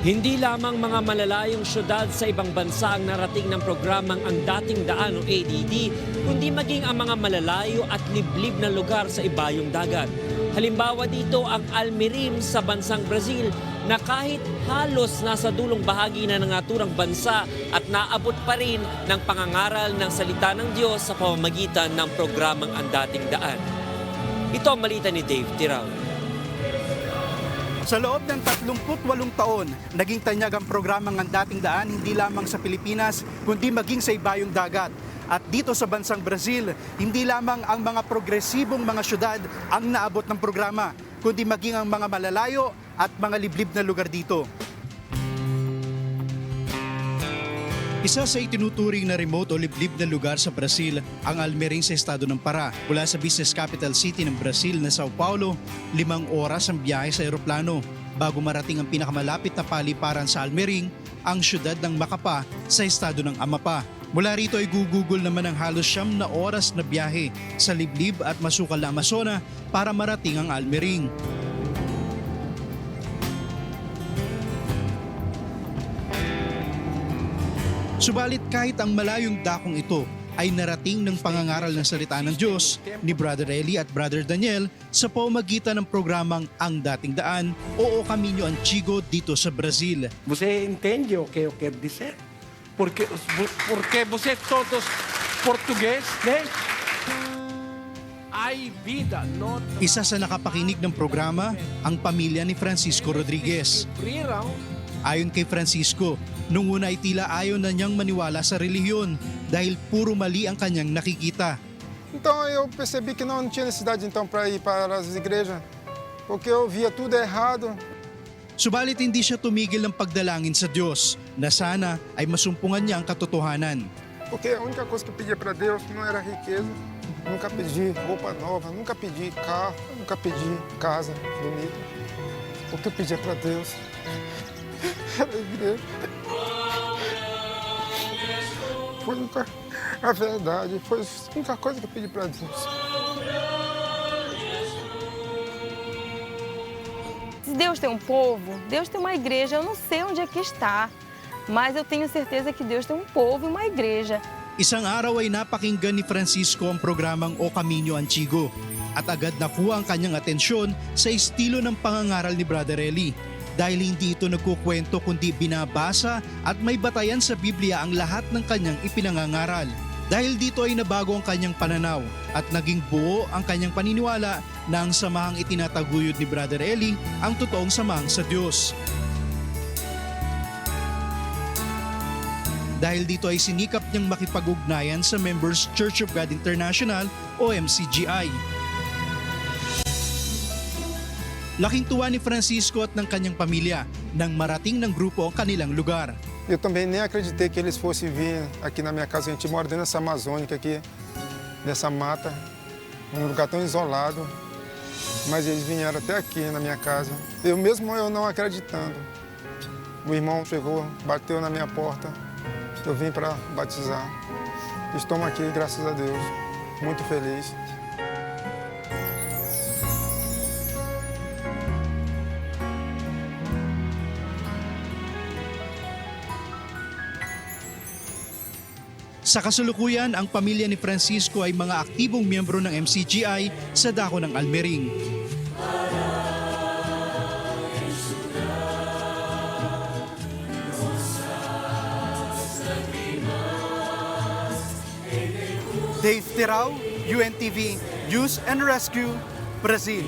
Hindi lamang mga malalayong syudad sa ibang bansa ang narating ng programang Ang Dating Daan o ADD, kundi maging ang mga malalayo at liblib na lugar sa ibayong dagat. Halimbawa dito ang Almerim sa bansang Brazil na kahit halos nasa dulong bahagi na ng naturang bansa at naabot pa rin ng pangangaral ng salita ng Diyos sa pamamagitan ng programang Ang Dating Daan. Ito ang malita ni Dave Tirao. Sa loob ng 38 taon, naging tanyag ang programang ang dating daan hindi lamang sa Pilipinas, kundi maging sa ibayong dagat. At dito sa bansang Brazil, hindi lamang ang mga progresibong mga syudad ang naabot ng programa, kundi maging ang mga malalayo at mga liblib na lugar dito. Isa sa itinuturing na remote o liblib na lugar sa Brazil ang Almerim sa estado ng Pará. Mula sa business capital city ng Brazil na Sao Paulo, limang oras ang biyahe sa eroplano bago marating ang pinakamalapit na paliparan sa Almerim, ang syudad ng Macapa sa estado ng Amapá. Mula rito ay gugugol naman ang halos siyam na oras na biyahe sa liblib at masukal na Amazona para marating ang Almerim. Subalit kahit ang malayong dakong ito ay narating ng pangangaral ng salita ng Diyos ni Brother Eli at Brother Daniel sa pamamagitan ng programang Ang Dating Daan o O Caminho Antigo dito sa Brazil. Você entende o que eu quero dizer? Porque, porque você todos português, né? Hay vida, not Isa sa nakapakinig ng programa ang pamilya ni Francisco Rodriguez. Ayon kay Francisco, nung una ay tila ayaw na niyang maniwala sa relihiyon dahil puro mali ang kanyang nakikita. Então eu percebi que não tinha necessidade então para ir para as igrejas, porque eu via tudo errado. Subalit hindi siya tumigil ng pagdalangin sa Diyos na sana ay masumpungan niya ang katotohanan. Porque a única coisa que eu pedia para Deus não era riqueza, nunca pedi roupa nova, nunca pedi carro, nunca pedi casa bonita. O que eu pedia para Deus era a igreja. Foi a única- a verdade, foi a única coisa que eu pedi para Deus. Se Deus tem um povo, Deus tem uma igreja. Eu não sei onde é que está, mas eu tenho certeza que Deus tem um povo e uma igreja. Isang araw ay napakinggan ni Francisco ang programang O Camino Antigo at agad nakuha ang kanyang atensyon sa estilo ng pangangaral ni Brother Eli. Dahil hindi ito nagkukwento kundi binabasa at may batayan sa Biblia ang lahat ng kanyang ipinangangaral. Dahil dito ay nabago ang kanyang pananaw at naging buo ang kanyang paniniwala na ang samahang itinataguyod ni Brother Eli ang totoong samahang sa Diyos. Dahil dito ay sinikap niyang makipag-ugnayan sa Members Church of God International o MCGI. Laking tuwa ni Francisco at ng kanyang pamilya nang marating ng grupo ang kanilang lugar. Eu também nem acreditei que eles fossem vir aqui na minha casa. A gente mora dentro dessa Amazônica aqui, nessa mata, num lugar tão isolado. Mas eles vieram até aqui na minha casa. Eu mesmo eu não acreditando. O irmão chegou, bateu na minha porta. Eu vim para batizar. Estamos aqui, graças a Deus. Muito feliz. Sa kasalukuyan, ang pamilya ni Francisco ay mga aktibong miyembro ng MCGI sa dako ng Almering. Dave Tirao, UNTV, News and Rescue, Brazil.